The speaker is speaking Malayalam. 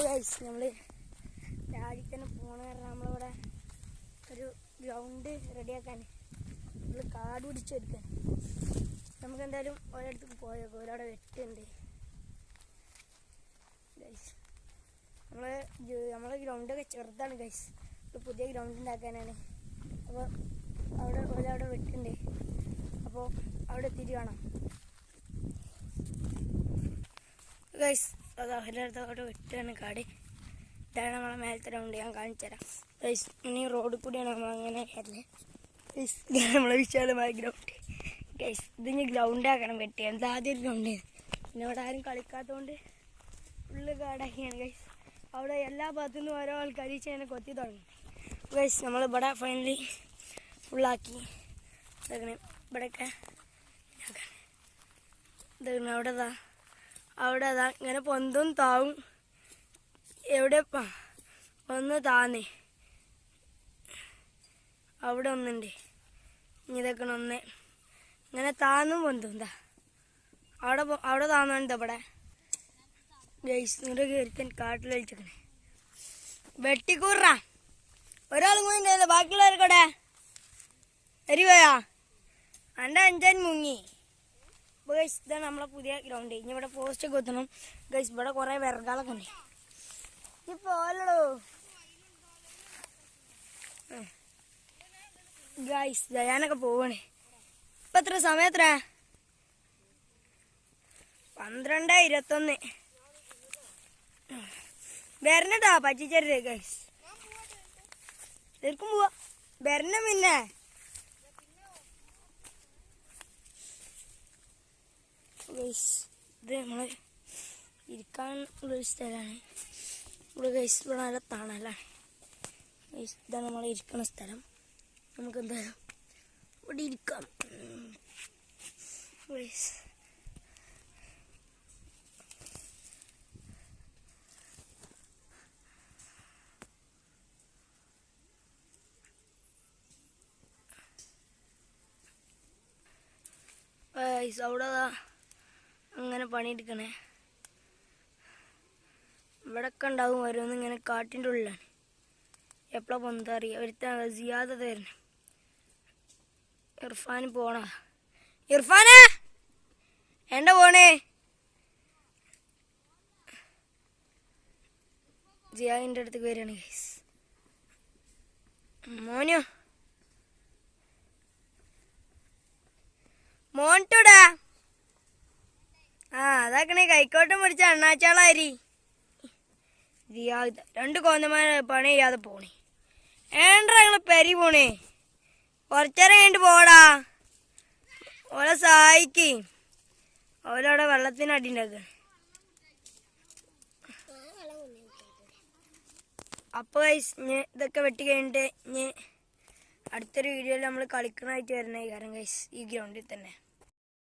അപ്പോൾ ഗൈസ് നമ്മൾ രാവിലെ തന്നെ പോകണ കാരണം നമ്മളിവിടെ ഒരു ഗ്രൗണ്ട് റെഡിയാക്കാൻ നമ്മൾ കാട് പിടിച്ച് എടുക്കാൻ നമുക്ക് എന്തായാലും ഒരിടത്തേക്ക് പോയേക്കോ ഒരാടെ വെട്ടുണ്ട്. ഗൈസ് നമ്മൾ നമ്മളെ ഗ്രൗണ്ടൊക്കെ ചെറുതാണ് ഗൈസ് ഒരു പുതിയ ഗ്രൗണ്ട് ഉണ്ടാക്കാനാണ്. അപ്പോൾ അവിടെ ഒരാടെ വെട്ടുണ്ട്. അപ്പോൾ അവിടെ എത്തിയിട്ട് കാണാം. ഗൈസ് അത് അവരുടെ അടുത്ത് അവിടെ കാട്. ഇതാണ് നമ്മളെ മേലത്തെ റൗണ്ട് ഞാൻ കാണിച്ചു തരാം ഇനി റോഡിൽ കൂടിയാണ് നമ്മൾ അങ്ങനെ കയറൽ ഇതാണ് നമ്മളെ വിശാലമായ ഗ്രൗണ്ട് ഗൈസ് ഇതിന് ഗ്രൗണ്ട് ആക്കണം വെട്ടി. എന്താ ആദ്യം ഒരു ഗ്രൗണ്ട് പിന്നെ അവിടെ ആരും കളിക്കാത്തതുകൊണ്ട് ഫുള്ള് കാടാക്കിയാണ് ഗൈസ് അവിടെ എല്ലാ ഭാഗത്തു നിന്നും ഓരോ ആൾക്കാർ ഇങ്ങനെ കൊത്തി തുടങ്ങി. ഗൈസ് നമ്മൾ ഇവിടെ ഫൈനലി ഫുള്ളാക്കി ഇതാക്കണേ. ഇവിടെയൊക്കെ ഇതാക്കണേ. അവിടെ ഇതാ. അവിടെ അതാ ഇങ്ങനെ പൊന്തും താവും. എവിടെ ഒന്ന് താന്നേ. അവിടെ ഒന്നുണ്ട്. ഇതൊക്കെ ഒന്ന് ഇങ്ങനെ താന്നും പൊന്തും എന്താ അവിടെ അവിടെ താന്നുണ്ട് ഇവിടെ. ഗൈസ് ഇങ്ങോട്ട് കയറിക്കാൻ കാട്ടിൽ വലിച്ചേക്കണേ. വെട്ടിക്കൂറ. ഒരാളും കൂടി കഴിഞ്ഞ ബാക്കിയുള്ളവർക്കോടെ എരിവയാ? എന്റെ അഞ്ചൻ മുങ്ങി. അപ്പോൾ ഗൈസ് ഇതാണ് നമ്മളെ പുതിയ ഗ്രൗണ്ട് ഇനി ഇവിടെ പോസ്റ്റ് ഒക്കെ കുത്തണം ഗൈസ് ഇവിടെ കുറേ വിറകാളൊക്കെ ഉണ്ട്. ഇനി പോലോ ഗൈസ് ദയാനൊക്കെ പോവാണ്. ഇപ്പൊ എത്ര? സമയം എത്ര? പന്ത്രണ്ട് ഇരുപത്തൊന്ന്. വരണട്ടാ പറ്റിച്ചരുത് ഗൈസ്. ശരിക്കും പോവാ. വരണം പിന്നെ. ഗൈസ് ഇത് നമ്മൾ ഇരിക്കാൻ ഉള്ളൊരു സ്ഥലമാണ്. ഇവിടെ ഗൈസ് ഇവിടെ നല്ല തണലാണ്. ഗൈസ് ഇതാണ് നമ്മൾ ഇരിക്കുന്ന സ്ഥലം. നമുക്ക് എന്തായാലും ഇവിടെ ഇരിക്കാം. ഗൈസ്. അവിടെ ദാ അങ്ങനെ പണിയെടുക്കണേ. ഇവിടൊക്കെ ഉണ്ടാവും ഓരോന്ന് ഇങ്ങനെ കാട്ടിന്റെ ഉള്ളിലാണ്. എപ്പോഴാ പൊന്താ അറിയാം. ഒരുത്ത സിയാദ തരുന്നു ഇർഫാൻ പോണ ഇർഫാനെ! എന്റെ പോണേ? ജിയാദിന്റെ അടുത്തേക്ക് വരികയാണ് ഗൈസ് മോനോ. മോൻട്ടോടാ പിടിച്ച രണ്ട് കോന്നമാരെ പണി ചെയ്യാതെ പോണേ. ഏണ്ട ഞങ്ങൾ പെരി പോണേ? കുറച്ചേരം കഴിഞ്ഞിട്ട് പോടാ. ഓലെ സഹായിക്ക്. ഓലവിടെ അപ്പോൾ ഗൈസ് ഞാൻ ഇതൊക്കെ വെട്ടി കഴിഞ്ഞിട്ട് ഇനി അടുത്തൊരു വീഡിയോയിൽ നമ്മൾ കളിക്കണമായിട്ട് വരുന്ന കാരണം ഗൈസ് ഈ ഗ്രൗണ്ടിൽ തന്നെ.